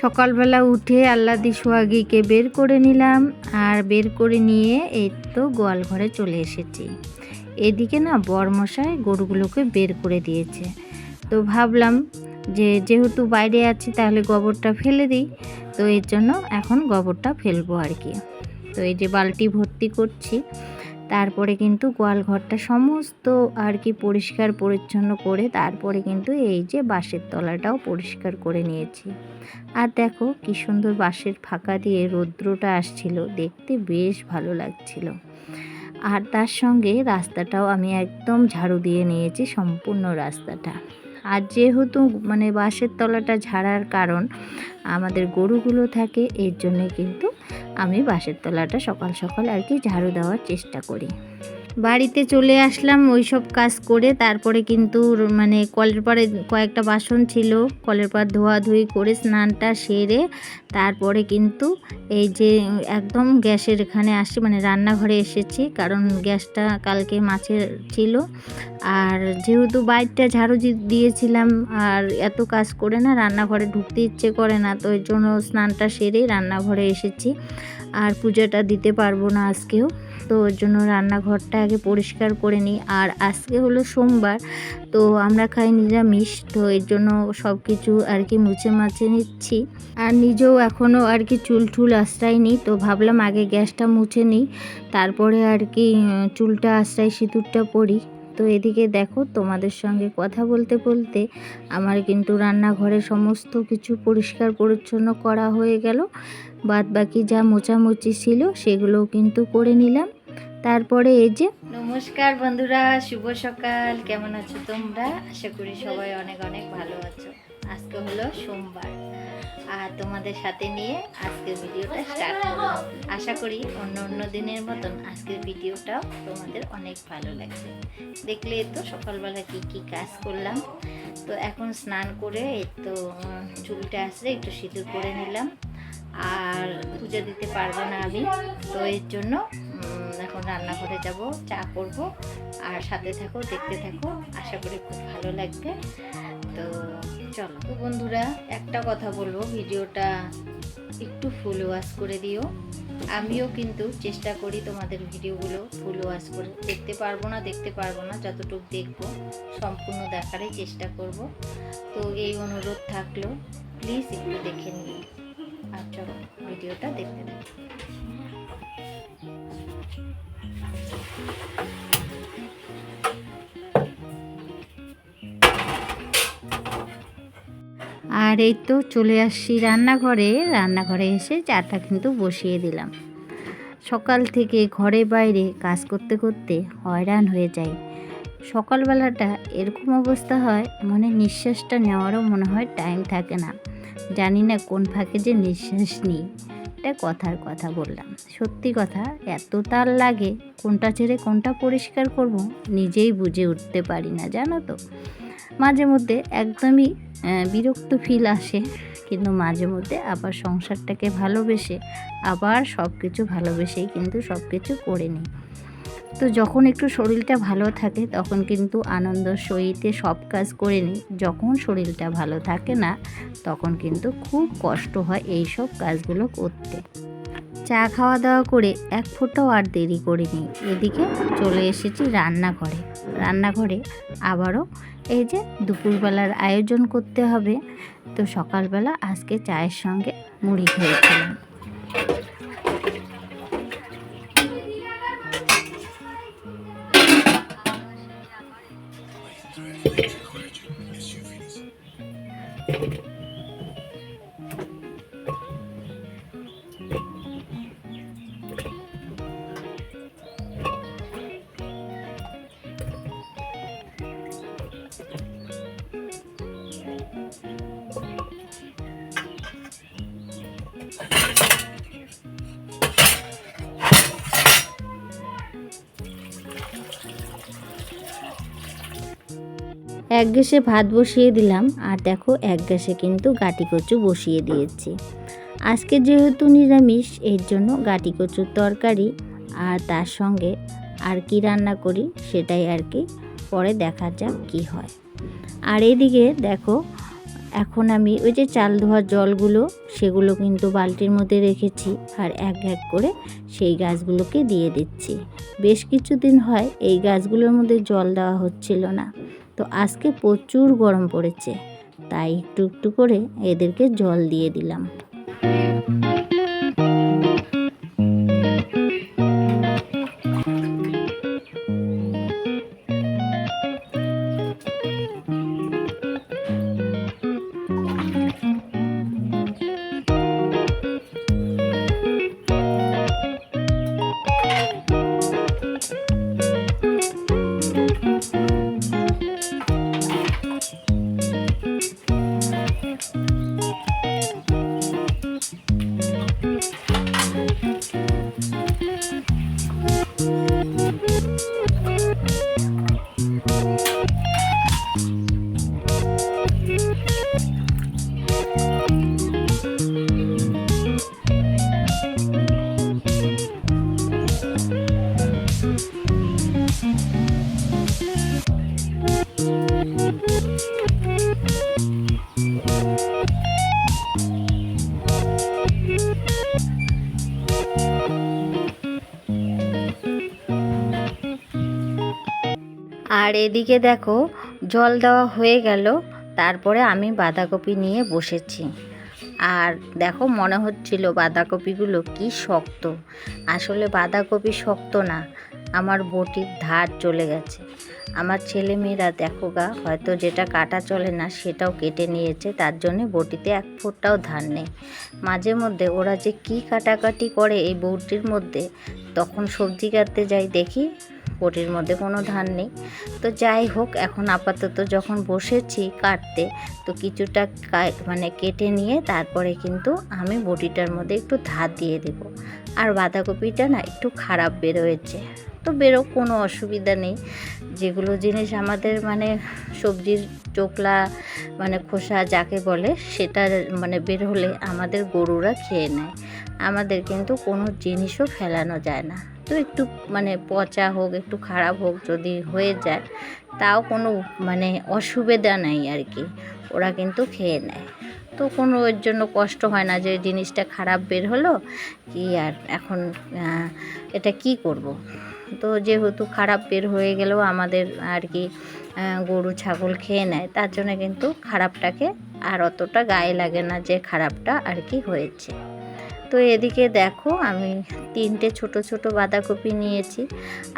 সকালবেলা উঠে আল্লাদি সোহাগিকে বের করে নিলাম আর বের করে নিয়ে এই তো গোয়াল ঘরে চলে এসেছি। এদিকে না বরমশাই গরুগুলোকে বের করে দিয়েছে। তো ভাবলাম যে যেহেতু বাইরে আছি তাহলে গোবরটা ফেলে দিই, তো এর জন্য এখন গোবরটা ফেলব আর কি। তো এই যে বালতি ভর্তি করছি। তারপরে কিন্তু গোয়াল ঘরটা সমস্ত আর কি পরিষ্কার পরিচ্ছন্ন করে তারপরে কিন্তু এই যে বাঁশের তলাটাও পরিষ্কার করে নিয়েছি। আর দেখো কি সুন্দর বাঁশের ফাঁকা দিয়ে রৌদ্রটা আসছিল, দেখতে বেশ ভালো লাগছিল। আর তার সঙ্গে রাস্তাটাও আমি একদম ঝাড়ু দিয়ে নিয়েছি, সম্পূর্ণ রাস্তাটা। আর যেহেতু মানে বাঁশের তলাটা ঝাড়ার কারণ আমাদের গরুগুলো থাকে, এর জন্যে কিন্তু আমি বাঁশের তলাটা সকাল সকাল আর কি ঝাড়ু দেওয়ার চেষ্টা করি। বাড়িতে চলে আসলাম ওই সব কাজ করে তারপরে কিন্তু মানে কলের পাড়ে কয়েকটা বাসন ছিল। কলের পাড় ধোয়াধুয়ি করে স্নানটা সেরে তারপরে কিন্তু এই যে একদম গ্যাসের এখানে আসছি মানে রান্নাঘরে এসেছি, কারণ গ্যাসটা কালকে মাছের ছিল। আর যেহেতু বাইরটা ঝাড়ু দিয়েছিলাম, আর এত কাজ করে না, রান্নাঘরে ঢুকতে ইচ্ছে করে না, তো এর জন্য স্নানটা সেরেই রান্নাঘরে এসেছি। আর পূজাটা দিতে পারব না আজকেও। তো ওর জন্য রান্নাঘরটা আগে পরিষ্কার করে নিই। আর আজকে হলো সোমবার, তো আমরা খাই নিরামিষ, তো এর জন্য সব কিছু আর কি মুছে মাছে নিচ্ছি। আর নিজেও এখনও আর কি চুল টুল আশ্রাইনি তো ভাবলাম আগে গ্যাসটা মুছে নিই। তারপরে আর কি চুলটা আশ্রাই সিঁদুরটা পরি। তো এদিকে দেখো, তোমাদের সঙ্গে কথা বলতে বলতে আমার কিন্তু রান্নাঘরে সমস্ত কিছু পরিষ্কার পরিচ্ছন্ন করা হয়ে গেল। বাদ বাকি যা মোচামুচি ছিল সেগুলোও কিন্তু করে নিলাম। তারপরে এই যে নমস্কার বন্ধুরা, শুভ সকাল। কেমন আছো তোমরা? আশা করি সবাই অনেক অনেক ভালো আছো। আজকে হলো সোমবার। আর তোমাদের সাথে নিয়ে আজকের ভিডিওটা স্টার্ট করলাম আশা করি অন্য অন্য দিনের মতন আজকের ভিডিওটাও তোমাদের অনেক ভালো লাগবে। দেখলে তো সকালবেলা কি কি কাজ করলাম। তো এখন স্নান করে তো চুলটা আসলে একটু সিঁদুর করে নিলাম। আর পুজো দিতে পারব না আমি। তো এর জন্য এখন রান্নাঘরে যাব, চা করব। আর সাথে থাকো, দেখতে থাকো। আশা করি খুব ভালো লাগবে। তো চলো। তো বন্ধুরা, একটা কথা বলব, ভিডিওটা একটু ফুল ওয়াশ করে দিও। আমিও কিন্তু চেষ্টা করি তোমাদের ভিডিওগুলো ফুল ওয়াশ করে দেখতে পারব না, দেখতে পারব না, যতটুকু দেখব, সম্পূর্ণ দেখারই চেষ্টা করব। তো এই অনুরোধ থাকল প্লিজ একটু দেখে নিও। আর চলো, ভিডিওটা দেখতে থাকো। আর এই তো চলে আসছি রান্নাঘরে। রান্নাঘরে এসে চাটা কিন্তু বসিয়ে দিলাম। সকাল থেকে ঘরে বাইরে কাজ করতে করতে হয়রান হয়ে যাই। সকালবেলাটা এরকম অবস্থা হয়, মনে নিঃশ্বাসটা নেওয়ারও মনে হয় টাইম থাকে না। জানি না কোন ফাঁকে যে নিঃশ্বাস নিই। এটা কথার কথা বললাম। সত্যি কথা, এত তার লাগে, কোনটা ছেড়ে কোনটা পরিষ্কার করব নিজেই বুঝে উঠতে পারি না, জানো তো? মাঝে মধ্যে একদমই বিরক্ত ফিল আসে। কিন্তু মাঝে মধ্যে আবার সংসারটাকে ভালোবেসে আবার সব কিছু ভালোবেসেই কিন্তু সব কিছু করে নিই। তো যখন একটু শরীরটা ভালো থাকে, তখন কিন্তু আনন্দ সহিতে সব কাজ করে নিই। যখন শরীরটা ভালো থাকে না, তখন কিন্তু খুব কষ্ট হয় এই সব কাজগুলো করতে। চা খাওয়া দাওয়া করে এক ফোঁটাও আর দেরি করিনি। এদিকে চলে এসেছি রান্নাঘরে। রান্নাঘরে আবারও এই যে দুপুরবেলার আয়োজন করতে হবে। তো সকালবেলা আজকে চায়ের সঙ্গে মুড়ি খেয়েছিলাম। এক গ্যাসে ভাত বসিয়ে দিলাম, আর দেখো এক গ্যাসে কিন্তু গাটি কচু বসিয়ে দিয়েছি। আজকে যেহেতু নিরামিষ, এর জন্য গাটি কচুর তরকারি আর তার সঙ্গে আর কি রান্না করি সেটাই আর কি। পরে দেখা যাক কি হয়। আর এদিকে দেখো এখন আমি ওই যে চাল ধোয়ার জলগুলো, সেগুলো কিন্তু বালতির মধ্যে রেখেছি আর এক এক করে সেই গাছগুলোকে দিয়ে দিচ্ছি। বেশ কিছুদিন হয় এই গাছগুলোর মধ্যে জল দেওয়া হচ্ছিল না। তো আজকে প্রচুর গরম পড়েছে, তাই একটু একটু করে এদেরকে জল দিয়ে দিলাম। এদিকে দেখো, জল দেওয়া হয়ে গেল। তারপরে আমি বাঁধাকপি নিয়ে বসেছি। আর দেখো, মনে হচ্ছিল বাঁধাকপিগুলো কি শক্ত। আসলে বাঁধাকপি শক্ত না, আমার বটির ধার চলে গেছে। আমার ছেলে মেয়েরা দেখো গা, হয়তো যেটা কাটা চলে না, সেটাও কেটে নিয়েছে। তার জন্যে বটিতে এক ফুটটাও ধার নেই। মাঝে মধ্যে ওরা যে কি কাটাকাটি করে এই বটির মধ্যে, তখন সবজি কাটতে যাই দেখি। বটির মধ্যে কোনো ধান নেই। তো যাই হোক, এখন আপাতত যখন বসেছি কাটতে, তো কিছুটা মানে কেটে নিয়ে তারপরে কিন্তু আমি বটিটার মধ্যে একটু ধার দিয়ে দেব। আর বাঁধাকপিটা না একটু খারাপ বেরোয়েছে। তো বেরো কোনো অসুবিধা নেই। যেগুলো জিনিস আমাদের মানে সবজির চোকলা মানে খোসা যাকে বলে, সেটা মানে বের হলে আমাদের গরুরা খেয়ে নেয়। আমাদের কিন্তু কোনো জিনিসও ফেলানো যায় না। তো একটু মানে পচা হোক, একটু খারাপ হোক যদি হয়ে যায়, তাও কোনো মানে অসুবিধা নেই আর কি। ওরা কিন্তু খেয়ে নেয়। তো কোনো এর জন্য কষ্ট হয় না যে জিনিসটা খারাপ বের হলো, কি আর এখন এটা কি করব। তো যেহেতু খারাপ বের হয়ে গেলেও আমাদের আর কি গরু, ছাগল খেয়ে নেয়, তার জন্য কিন্তু খারাপটাকে আর অতটা গায়ে লাগে না যে খারাপটা আর কি হয়েছে। তো এদিকে দেখো আমি তিনটে ছোট ছোট বাঁধাকপি নিয়েছি।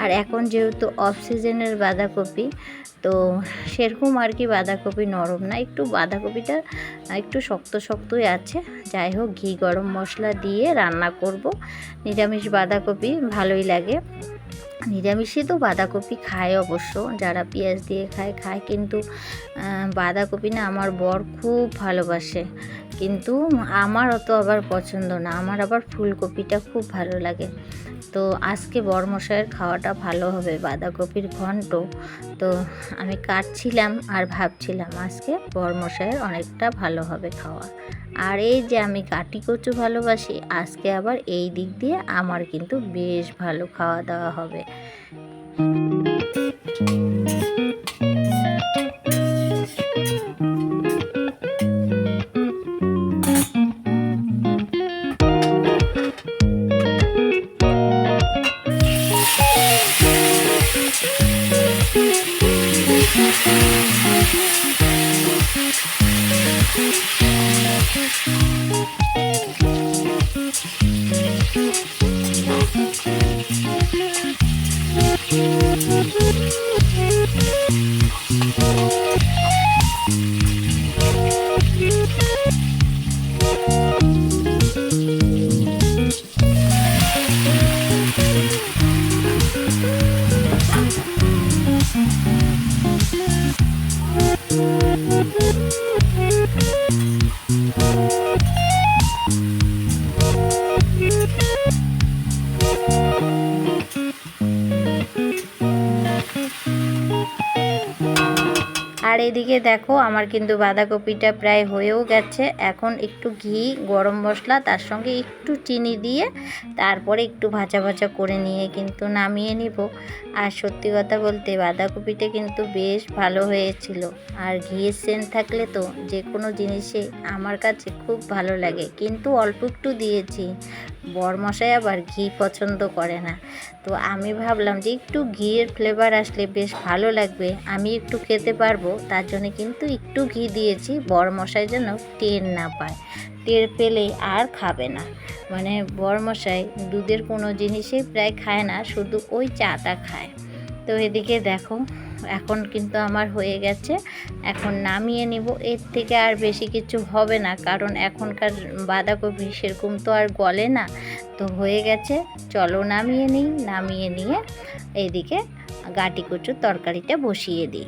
আর এখন যেহেতু অফ সিজনের বাঁধাকপি, তো সেরকম আর কি বাঁধাকপি নরম না। একটু বাঁধাকপিটা একটু শক্ত শক্তই আছে। যাই হোক, ঘি, গরম মশলা দিয়ে রান্না করব। নিরামিষ বাঁধাকপি ভালোই লাগে। নিরামিষে তো বাঁধাকপি খায় অবশ্য। যারা পেঁয়াজ দিয়ে খায় খায়। কিন্তু বাঁধাকপি না আমার বর খুব ভালোবাসে। কিন্তু আমার অত আবার পছন্দ না। আমার আবার ফুলকপিটা খুব ভালো লাগে। তো আজকে বরমশাইয়ের খাওয়াটা ভালো হবে, বাঁধাকপির ঘন্ট। তো আমি কাটছিলাম আর ভাবছিলাম আজকে বরমশাইয়ের অনেকটা ভালো হবে খাওয়া। আর এই যে আমি কাটি কচু ভালোবাসি, আজকে আবার এই দিক দিয়ে আমার কিন্তু বেশ ভালো খাওয়া দাওয়া হবে। Thank you. এদিকে দেখো, আমার কিন্তু বাঁধাকপিটা প্রায় হয়েও গেছে। এখন একটু ঘি, গরম মশলা, তার সঙ্গে একটু চিনি দিয়ে তারপরে একটু ভাজা ভাজা করে নিয়ে কিন্তু নামিয়ে নিব। আর সত্যি কথা বলতে, বাঁধাকপিটা কিন্তু বেশ ভালো হয়েছিল। আর ঘিয়ের সেন্ট থাকলে তো যে কোনো জিনিসে আমার কাছে খুব ভালো লাগে। কিন্তু অল্প একটু দিয়েছি। বরমশাই আবার ঘি পছন্দ করে না। তো আমি ভাবলাম যে একটু ঘিয়ের ফ্লেভার আসলে বেশ ভালো লাগবে। আমি একটু খেতে পারব, তার জন্য কিন্তু একটু ঘি দিয়েছি, বরমশাই যেন টের না পায়। টের পেলেই আর খাবে না। মানে বরমশাই দুধের কোনো জিনিসই প্রায় খায় না, শুধু ওই চাটা খায়। তো এদিকে দেখো এখন কিন্তু আমার হয়ে গেছে। এখন নামিয়ে নিব। এর থেকে আর বেশি কিছু হবে না। কারণ এখনকার বাঁধাকপি সেরকম তো আর গলে না। তো হয়ে গেছে। চলো নামিয়ে নিই। নামিয়ে নিয়ে এদিকে গাটি কচুর তরকারিটা বসিয়ে দিই।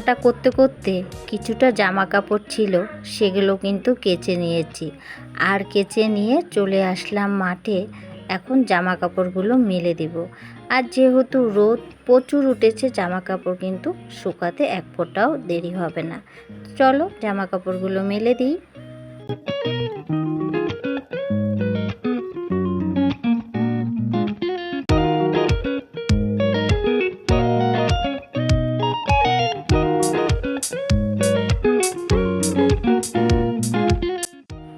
রান্নাটা করতে করতে কিছুটা জামা কাপড় ছিল, সেগুলো কিন্তু কেচে নিয়েছি। আর কেচে নিয়ে চলে আসলাম মাঠে, এখন জামা কাপড়গুলো মেলে দেব। আর যেহেতু রোদ, প্রচুর উঠেছে জামা কাপড় কিন্তু শুকাতে এক ফোঁটাও দেরি হবে না। চলো জামা কাপড়গুলো মেলে দিই।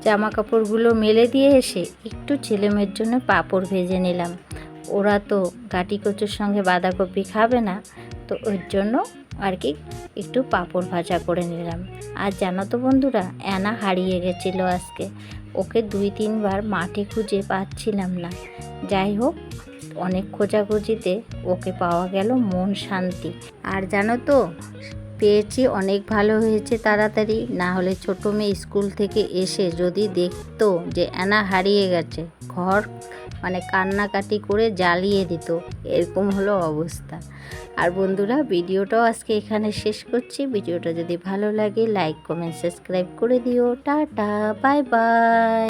জামা কাপড়গুলো মেলে দিয়ে এসে একটু ছেলেমেয়ের জন্য পাঁপড় ভেজে নিলাম। ওরা তো গাটি কচুর সঙ্গে বাঁধাকপি খাবে না, তো ওর জন্য আর কি একটু পাঁপড় ভাজা করে নিলাম। আর জানো তো বন্ধুরা, অ্যানা হারিয়ে গেছিল আজকে। ওকে দুই তিনবার মাঠে খুঁজে পাচ্ছিলাম না। যাই হোক, অনেক খোঁজাখুঁজিতে ওকে পাওয়া গেল মন শান্তি। আর জানো তো পেয়েছি, অনেক ভালো হয়েছে তাড়াতাড়ি। না হলে ছোটো মেয়ে স্কুল থেকে এসে যদি দেখতো যে অ্যানা হারিয়ে গেছে, ঘর মানে কান্নাকাটি করে জ্বালিয়ে দিত। এরকম হলো অবস্থা। আর বন্ধুরা, ভিডিওটাও আজকে এখানে শেষ করছি। ভিডিওটা যদি ভালো লাগে লাইক কমেন্ট সাবস্ক্রাইব করে দিও। Tata bye bye